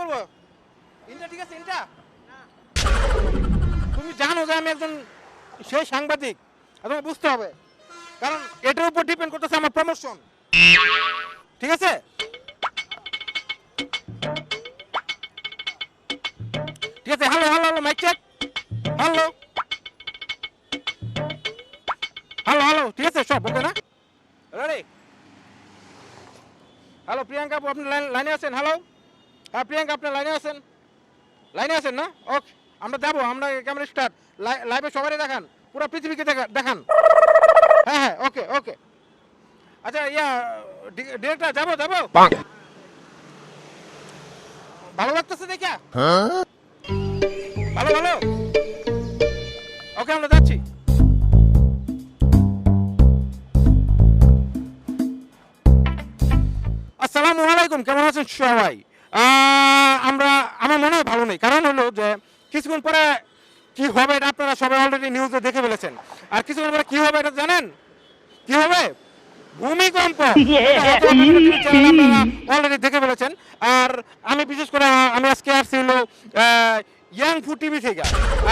করব? ইনটা ঠিক আছে ইনটা তুমি জানো যে আমি একজন সেই সাংবাদিক তোমাকে বুঝতে হবে, কারণ এটার উপর ডিপেন্ড করতেছে আমার প্রমোশন ঠিক আছে? ঠিক আছে hello hello hello mike check hello hello hello ঠিক আছে, সব ওকে না? রেডি হ্যালো প্রিয়াঙ্কা আপনি লাইনে আছেন? হ্যালো হ্যাঁ প্রিয়াঙ্কা আপনার লাইনে আছেন। লাইনে আছেন না? ওকে আমরা যাব আমরা ক্যামেরা স্টার্ট লাইভে সবারই দেখান পুরো পৃথিবীকে দেখা- দেখান। হ্যাঁ হ্যাঁ ওকে ওকে। আচ্ছা ইয়া ডিরেক্টর যাব যাব? ভালো লাগতেছে দেখা? ভালো ভালো। ওকে আমরা যাচ্ছি। আসসালামু আলাইকুম কেমন আছেন সবাই? আমরা আমার মনে হয় ভালো নেই। কারণ হলো যে কিছুক্ষণ পরে কি হবে এটা আপনারা সবাই অলরেডি নিউজে দেখে ফেলেছেন। আর কিছুক্ষণ পরে কি হবে এটা জানেন? কি হবে? ভূমিকম্প। অলরেডি দেখে ফেলেছেন। আর আমি বিশেষ করে আমি আজকে আসছি হলো ইয়াং ফু টিভি থেকে।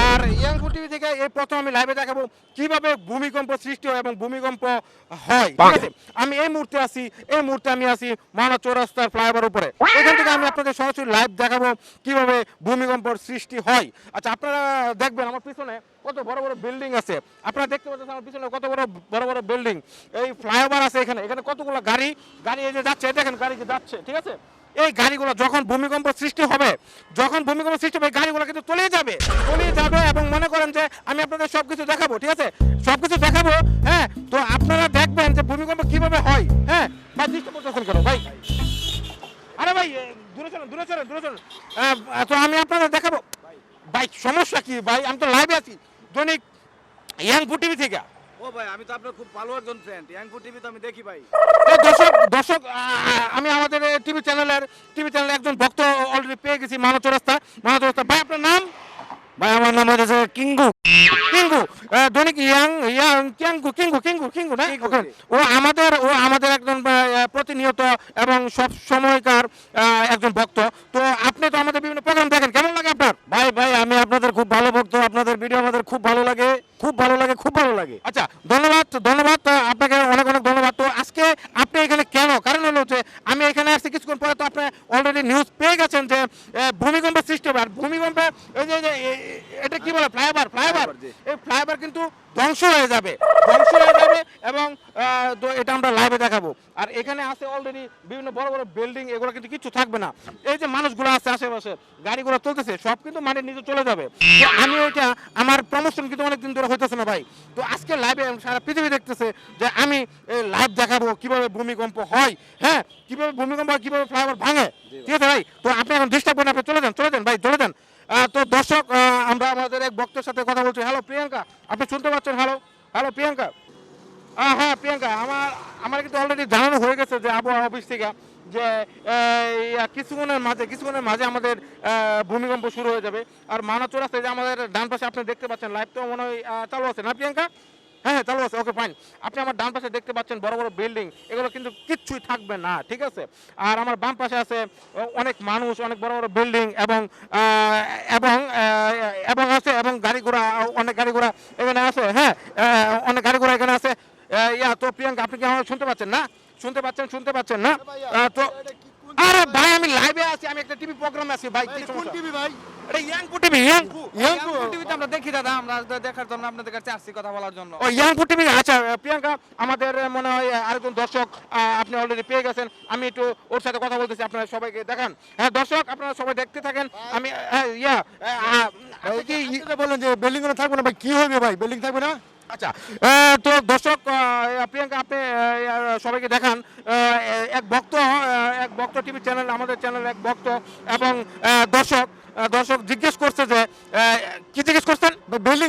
আর ইয়াং ফু টিভি থেকে এই প্রথম আমি লাইভে দেখাবো কীভাবে ভূমিকম্প সৃষ্টি হয় এবং ভূমিকম্প হয়, ঠিক আছে? আমি এই মুহূর্তে আছি, এই মুহূর্তে আমি আছি মহানা চৌরাস্তার ফ্লাইওভার উপরে। এখান থেকে আমি আপনাদের সরাসরি লাইভ দেখাবো কীভাবে ভূমিকম্পর সৃষ্টি হয়। আচ্ছা আপনারা দেখবেন আমার পিছনে কত বড় বড় বিল্ডিং আছে। আপনারা দেখতে পাচ্ছেন আমার পিছনে কত বড় বড় বড় বিল্ডিং এই ফ্লাইওভার আছে এখানে। এখানে কতগুলো গাড়ি গাড়ি এই যে যাচ্ছে, দেখেন গাড়ি যে যাচ্ছে, ঠিক আছে? এই গাড়িগুলো যখন ভূমিকম্প সৃষ্টি হবে, যখন ভূমিকম্প সৃষ্টি হবে গাড়িগুলো কিন্তু তলিয়ে যাবে। তলিয়ে যাবে এবং মনে করেন যে আমি আপনাদের সবকিছু দেখাবো, ঠিক আছে? সবকিছু দেখাবো হ্যাঁ? তো আপনারা দেখবেন যে ভূমিকম্প কীভাবে হয় হ্যাঁ? ভাই, দৃষ্টি প্রদর্শন করো, ভাই। আরে ভাই দূরে চলেন দূরে চলেন দূরে চলেন। তো আমি আপনাদের দেখাবো। ভাই, সমস্যা কি? ভাই, আমি তো লাইভে আছি। দৈনিক ইয়াংপুর টিভি থেকে। ও ভাই আমি তো আপনার খুব ভালো একজন ফ্রেন্ড ইয়াংপুর টিভি তো আমি দেখি ভাই। দর্শক দর্শক আমি আমাদের টিভি চ্যানেলের টিভি চ্যানেলের একজন ভক্ত অলরেডি পেয়ে গেছি মানব চৌরাস্তা মানব চৌরাস্তা। ভাই আপনার নাম? ভাই আমার নাম হচ্ছে কিঙ্গু। কিঙ্গু দৈনিক ইয়াং ইয়াং কিঙ্গু কিঙ্গু কিঙ্গু কিঙ্গু না। ও আমাদের ও আমাদের একজন প্রতিনিয়ত এবং সব সময়কার একজন ভক্ত। তো আপনি তো আমাদের বিভিন্ন প্রোগ্রাম দেখেন। কেমন লাগে আপনার? ভাই ভাই আমি আপনাদের খুব ভালো ভক্ত। আপনাদের ভিডিও আমাদের খুব ভালো লাগে। খুব ভালো লাগে খুব ভালো লাগে। আচ্ছা ধন্যবাদ ধন্যবাদ। আপনাকে অনেক অনেক ধন্যবাদ। তো আজকে আপনি এখানে কেন? কারণ হলো যে আমি এখানে আসছি কিছুক্ষণ পরে তো আপনি অলরেডি নিউজ পেয়ে গেছেন যে আহ, ভূমিকম্প সৃষ্টি হবে। আর ভূমিকম্পে এই যে এটা কি বলে? ফ্লাইওভার। ফ্লাইওভার জি। এই ফ্লাইওভার কিন্তু ধ্বংস হয়ে যাবে ধ্বংস হয়ে যাবে এবং এটা আমরা লাইভে দেখাবো। আর এখানে আছে অলরেডি বিভিন্ন বড় বড় বিল্ডিং এগুলো কিন্তু কিছু থাকবে না। এই যে মানুষগুলো আছে আশেপাশে গাড়িগুলো চলতেছে সব কিন্তু মাটির নিচে চলে যাবে। আমি এটা আমার প্রমোশন কিন্তু অনেকদিন ধরে হইতেছে না ভাই। তো আজকে লাইভে সারা পৃথিবী দেখতেছে যে আমি লাইভ দেখাবো কীভাবে ভূমিকম্প হয় হ্যাঁ? কীভাবে ভূমিকম্প হয় কীভাবে ফ্লাইওভার ভাঙে? ঠিক আছে ভাই? তো আপনি এখন ডিস্টার্ব করেন আপনি চলে যান চলে যান ভাই চলে যান আহ, তো দর্শক আহ, আমরা আমাদের এক ভক্তের সাথে কথা বলছি হ্যালো প্রিয়াঙ্কা আপনি শুনতে পাচ্ছেন হ্যালো হ্যালো প্রিয়াঙ্কা আহ, হ্যাঁ প্রিয়াঙ্কা আমার আমার কিন্তু অলরেডি জানানো হয়ে গেছে যে আবহাওয়া অফিস থেকে যে এই, আহ, কিছুক্ষণের মাঝে কিছুক্ষণের মাঝে আমাদের আহ, ভূমিকম্প শুরু হয়ে যাবে। আর মানা চৌরাস্তায় যে আমাদের ডান পাশে আপনি দেখতে পাচ্ছেন লাইভ তো মনে হয় চালু আছে না প্রিয়াঙ্কা? হ্যাঁ হ্যাঁ চালু আছে। ওকে ফাইন আপনি আমার ডান পাশে দেখতে পাচ্ছেন বড় বড় বিল্ডিং এগুলো কিন্তু কিচ্ছুই থাকবে না, ঠিক আছে? আর আমার বাম পাশে আছে অনেক মানুষ, অনেক বড় বড় বিল্ডিং এবং এবং এবং আছে, এবং গাড়ি ঘোড়া, অনেক গাড়ি ঘোড়া এখানে আছে। হ্যাঁ অনেক গাড়ি ঘোড়া এখানে আছে। ইয়া, তো প্রিয়াঙ্কা, আপনি কি আমার শুনতে পাচ্ছেন না? শুনতে পাচ্ছেন শুনতে পাচ্ছেন না? তো আরে ভাই আমি লাইভে আছি আমি একটা টিভি প্রোগ্রামে আছি ভাই কি সমস্যা? টিভি ভাই? এটা ইয়াংপুর টিভি টিভিতে আমরা দেখি দাদা আমরা দেখার জন্য আপনাদের কাছে আসছি কথা বলার জন্য। ও ইয়াংপুর টিভি আচ্ছা প্রিয়াঙ্কা আমাদের মনে হয় আরেকজন দর্শক আহ, আপনি অলরেডি পেয়ে গেছেন। আমি একটু ওর সাথে কথা বলতেছি আপনারা সবাইকে দেখান। হ্যাঁ দর্শক আপনারা সবাই দেখতে থাকেন। আমি ইয়া আপনি কি বললেন যে বিল্ডিং থাকবে না ভাই কি হবে ভাই বিল্ডিং থাকবে না? আচ্ছা তো দর্শক প্রিয়াঙ্কা, আপনি সবাইকে দেখান এক ভক্ত এক ভক্ত টিভি চ্যানেল, আমাদের চ্যানেল এক ভক্ত এবং দর্শক দর্শক জিজ্ঞেস করছে যে কি জিজ্ঞেস করছেন? বিল্ডিং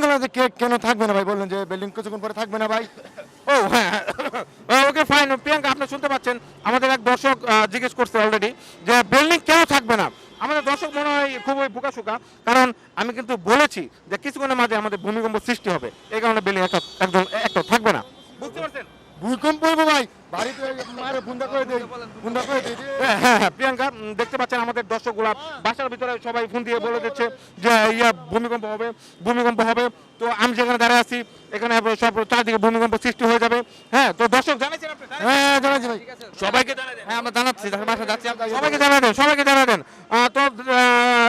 কেন থাকবে না ভাই? বললেন যে বিল্ডিং কিছুক্ষণ পরে থাকবে না ভাই। ও হ্যাঁ। ওকে ফাইন, প্রিয়াঙ্কা, আপনি শুনতে পাচ্ছেন, আমাদের এক দর্শক জিজ্ঞেস করছে অলরেডি যে বিল্ডিং কেউ থাকবে না। আমাদের দর্শক মনে হয় খুবই বোকা বোকাশোকা কারণ আমি কিন্তু বলেছি যে কিছুক্ষণের মাঝে আমাদের ভূমিকম্প সৃষ্টি হবে। এই কারণে বিল্ডিং একটা একদম একটা থাকবে না বুঝতে পারছেন ভূমিকম্প হবে ভাই বাড়িতে মারে ফোনটা করে দেই ফোনটা করে দেই হ্যাঁ হ্যাঁ হ্যাঁ, প্রিয়াঙ্কা উম, দেখতে পাচ্ছেন আমাদের দর্শকগুলা বাসার ভিতরে সবাই ফোন দিয়ে বলে দিচ্ছে যে ইয়া ভূমিকম্প হবে ভূমিকম্প হবে তো আমি যেখানে দাঁড়িয়ে আছি এখানে সব চারদিকে ভূমিকম্প সৃষ্টি হয়ে যাবে হ্যাঁ তো দর্শক জানাইছেন আপনি জানাইছেন? হ্যাঁ হ্যাঁ জানাচ্ছি ভাই সবাইকে জানাই দেন। হ্যাঁ আমরা জানাচ্ছি তাহলে বাসা যাচ্ছি আমরা সবাইকে জানাই দেন সবাইকে জানাই দেন আহ, তো আহ,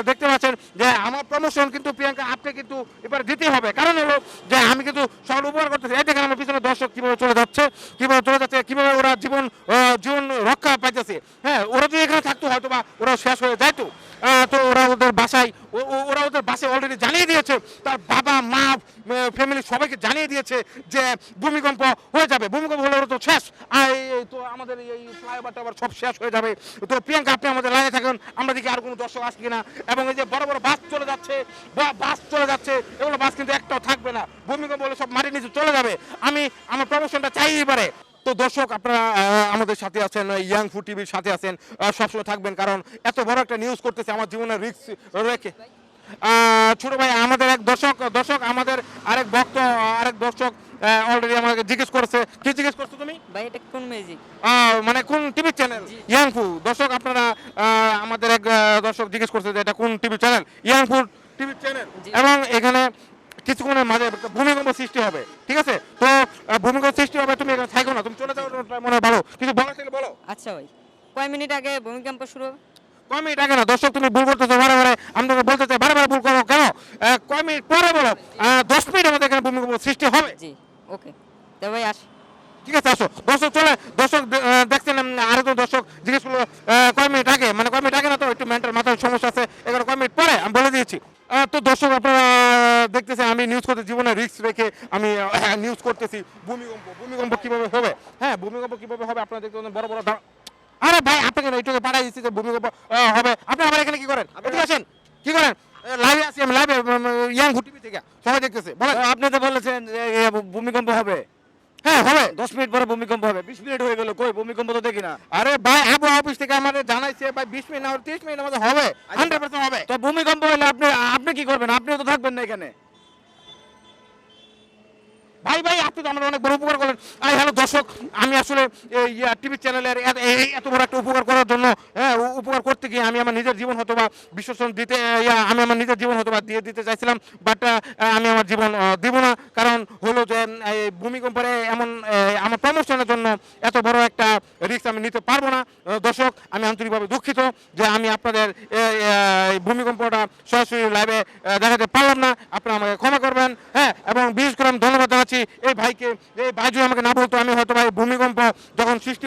দেখতে পাচ্ছেন যে আমার প্রমোশন কিন্তু প্রিয়াঙ্কা আপনি কিন্তু এবার দিতে হবে কারণ হলো যে আমি কিন্তু সবার উপকার করতেছি এই দেখেন আমার পিছনে দর্শক কীভাবে চলে যাচ্ছে কীভাবে চলে যাচ্ছে কীভাবে ওরা জীবন জীবন রক্ষা পাইতেছে। হ্যাঁ ওরা যদি এখানে থাকতো হয়তো বা ওরা শেষ হয়ে যাইতো। তো ওরা ওদের বাসায় ওরা ওদের বাসায় অলরেডি জানিয়ে দিয়েছে। তার বাবা, মা ফ্যামিলি সবাইকে জানিয়ে দিয়েছে যে ভূমিকম্প হয়ে যাবে। ভূমিকম্প হলে ওরা তো শেষ। আর তো আমাদের এই ফ্লাইওভারটা আবার সব শেষ হয়ে যাবে। তো প্রিয়াঙ্কা, আপনি আমাদের লাইনে থাকুন। আমরা দেখি আর কোনো দর্শক আসছে কিনা। এবং এই যে বড় বড় বাস চলে যাচ্ছে বাস চলে যাচ্ছে, এগুলো বাস কিন্তু একটাও থাকবে না। ভূমিকম্প হলে সব মাটির নিচে চলে যাবে। আমি, আমার প্রমোশনটা চাই এবারে। তো দর্শক আপনারা আমাদের সাথে আছেন ইয়াং ফু টিভির সাথে আছেন সবসময় থাকবেন কারণ এত বড় একটা নিউজ করতেছে আমার জীবনের রিস্ক রেখে ছোট ভাই আমাদের এক দর্শক দর্শক আমাদের আরেক ভক্ত আরেক দর্শক অলরেডি আমাকে জিজ্ঞেস করেছে। কি জিজ্ঞেস করছ তুমি? ভাই এটা কোন মিউজিক মানে কোন টিভি চ্যানেল ইয়াংফু দর্শক আপনারা আমাদের এক দর্শক জিজ্ঞেস করছে যে এটা কোন টিভি চ্যানেল ইয়াংফু টিভি চ্যানেল এবং এখানে কিছুক্ষণের মাঝে ভূমিকম্প সৃষ্টি হবে ঠিক আছে? তো ভূমিকম্প সৃষ্টি হবে তুমি এখানে তুমি চলে যাও ওটা মনে হয় ভালো। কিছু বলার থাকলে বলো। আচ্ছা ভাই কয় মিনিট আগে ভূমিকম্প শুরু কয় মিনিট আগে না দর্শক তুমি ভুল করতেছো বারে বারে আপনাকে বলতে চাই বারে বারে ভুল করো কেন? কয় মিনিট পরে বলো দশ মিনিটের মধ্যে এখানে ভূমিকম্প সৃষ্টি হবে। জি ওকে। তো ভাই আস। ঠিক আছে আসো। দর্শক চলে দর্শক দেখছেন আরেকজন দর্শক জিজ্ঞেস করল কয় মিনিট আগে? মানে কয় মিনিট আগে না তো? একটু মেন্টাল মাথার সমস্যা আছে। এখানে কয় মিনিট পরে? আমি বলে দিয়েছি। তো দর্শক আপনারা দেখতেছেন আমি নিউজ করতে জীবনে রিস্ক রেখে আমি নিউজ করতেছি। ভূমিকম্প ভূমিকম্প কীভাবে হবে? হ্যাঁ ভূমিকম্প কীভাবে হবে? আপনারা দেখতে বড় বড় আরে ভাই আপনাকে এইটুকু পাঠাই দিচ্ছি যে ভূমিকম্প হবে। আপনি আমার এখানে কি করেন? এদিকে আসেন। কি করেন? লাইভে আছি আমি লাইভে ইয়াং টিভি থেকে। সবাই দেখতেছে। বলেন। আপনি তো বলেছেন ভূমিকম্প হবে। হ্যাঁ হবে। দশ মিনিট পরে ভূমিকম্প হবে। বিশ মিনিট হয়ে গেল। কই ভূমিকম্প তো দেখি না। আরে ভাই আবহাওয়া অফিস থেকে আমাদের জানাইছে ভাই বিশ মিনিট না তিরিশ মিনিট আমাদের হবে। হান্ড্রেড পার্সেন্ট হবে। তো ভূমিকম্প হলে আপনি আপনি কি করবেন? আপনিও তো থাকবেন না এখানে। ভাই ভাই আপনি তো আমাদের অনেক বড় উপকার করলেন। আই, হ্যালো, দর্শক, আমি আসলে এই টিভি চ্যানেলের এত- বড় একটা উপকার করার জন্য হ্যাঁ উপকার করতে গিয়ে আমি আমার নিজের জীবন হয়তো বা বিশ্বসন দিতে আমি আমার নিজের জীবন হয়তো বা দিয়ে দিতে চাইছিলাম বাট আমি আমার জীবন দিব না, কারণ হলো যে এই ভূমিকম্পরে এমন আমার প্রমোশনের জন্য এত বড় একটা রিস্ক আমি নিতে পারব না। দর্শক, আমি আন্তরিকভাবে দুঃখিত যে আমি আপনাদের ভূমিকম্পটা সরাসরি লাইভে দেখাতে পারলাম না। আপনারা আমাকে ক্ষমা করবেন হ্যাঁ এবং বিশেষ করে আমি ধন্যবাদ জানাচ্ছি এই ভাইকে এই ভাই আমাকে না বলতো আমি হয়তো ভাই ভূমিকম্প যখন সৃষ্টি